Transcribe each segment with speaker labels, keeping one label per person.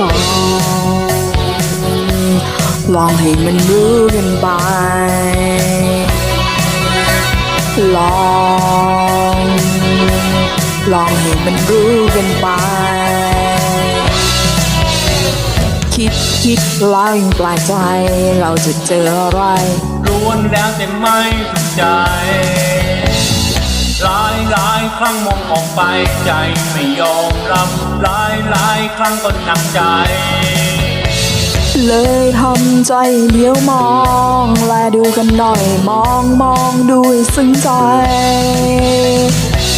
Speaker 1: ลองลองให้มันรู้กันไป ลอง ลองให้มันรู้กันไป คิดคิดแล้วยังปลกใจ เราจะเจออะไร
Speaker 2: ล้วนแล้วแต่ไม่ถูกใจ หลายหลายครั้งมองออกไปใจไม่ยอมรับหลายหลายครั้งก็หนักใจ
Speaker 1: เลยทำใจเลี้ยวมอง และดูกันหน่อยมองมองดูให้ซึ้งใจ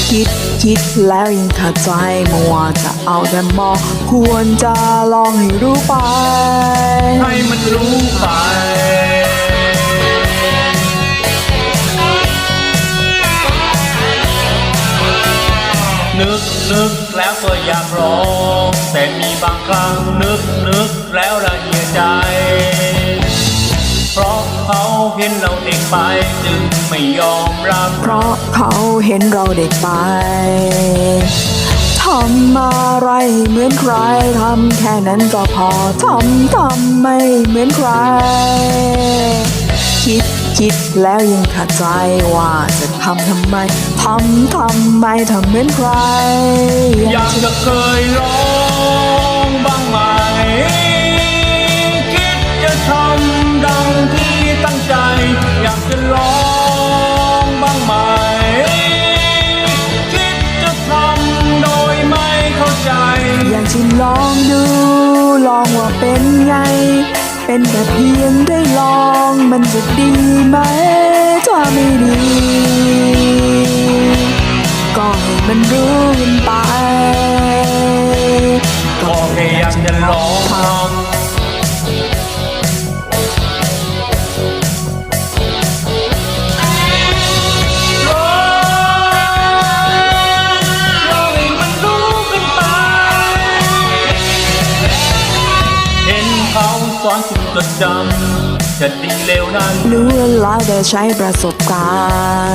Speaker 1: คิดคิดแล้วยังขัดใจมัวจะเอาแต่มอง ควรจะลองให้รู้ไป
Speaker 2: ให้มันรู้ไป นึกนึกแล้วก็อยากร้อง แต่มีบางครั้งนึกนึกแล้วละเอียดใจ เพราะเขาเห็นเราเด็กไปจึงไม่ยอมรับ
Speaker 1: เพราะเขาเห็นเราเด็กไปทำอะไรเหมือนใครทำแค่นั้นก็พอทำทำไม่เหมือนใคร คิดคิดแล้วยังขัดใจว่าจะทำทำไมำทำไมทำเหมือนใคร
Speaker 2: อยากจะเคยร้องบ้างไหม คิดจะทำดังที่ตั้งใจ อยากจะร้องบ้างไหม คิดจะทำโดยไม่เข้าใจ
Speaker 1: อยากจะลองดู ลองว่าเป็นไง เป็นแต่เพียงได้ลองมันจะดีไหมถ้าไม่ดีก็ให้มัน รู้กันไป
Speaker 2: ก็แค่อยากจะลองทำร้องร้องให้มันรู้กันไป เห็นเขาสอนคุณจดจำจะดีเลวนั้น
Speaker 1: รู้แล้วแต่ใช้ประสบกา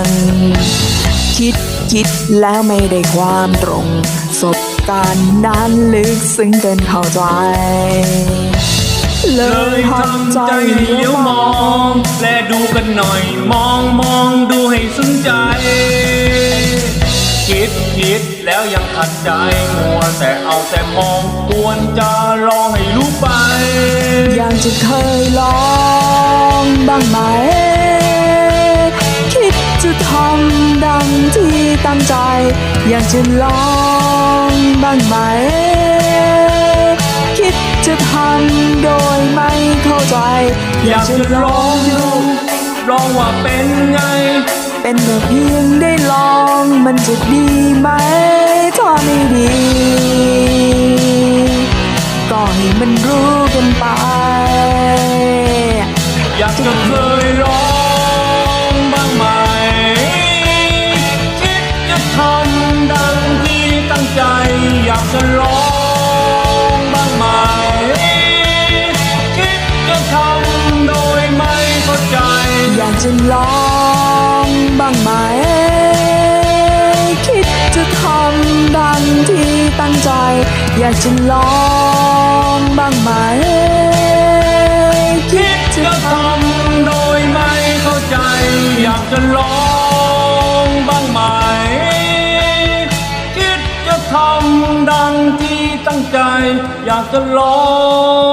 Speaker 1: รณ์ คิด คิดแล้วไม่ได้ความตรงสบการณ์นั้นลึกซึ้งเกินเข้าใจ เล
Speaker 2: ย
Speaker 1: ทำใจเลี้ย
Speaker 2: ว
Speaker 1: มอ
Speaker 2: ง และดูกันหน่อย มองมองดูให้สนใจ คิดคิดแล้วยังขัดใจ มัวแต่เอาแต่มองควรจะลองให้รู้ไป
Speaker 1: อยากจะเคยลองบ้างไหม คิดจะทำดัง ใจ อยากจะลองบ้างไหม คิดจะทำโดยไม่เข้าใจ
Speaker 2: อยากจะลองดูลองว่าเป็นไง
Speaker 1: เป็นแต่เพียงได้ลองมันจะดีไหม ถ้าไม่ดี ก็ให้มันรู้กันไป
Speaker 2: อยากจะเคยลอ จะลองบ้างไหมคิดจะทำโดยไม่เข้าใจ
Speaker 1: อยากจะลองบ้างไหม คิดจะทำดังที่ตั้งใจ อยากจะลองบ้างไหม คิดจะทำ
Speaker 2: โดยไม่เข้าใจ อยากจะลอง อยากจะลอง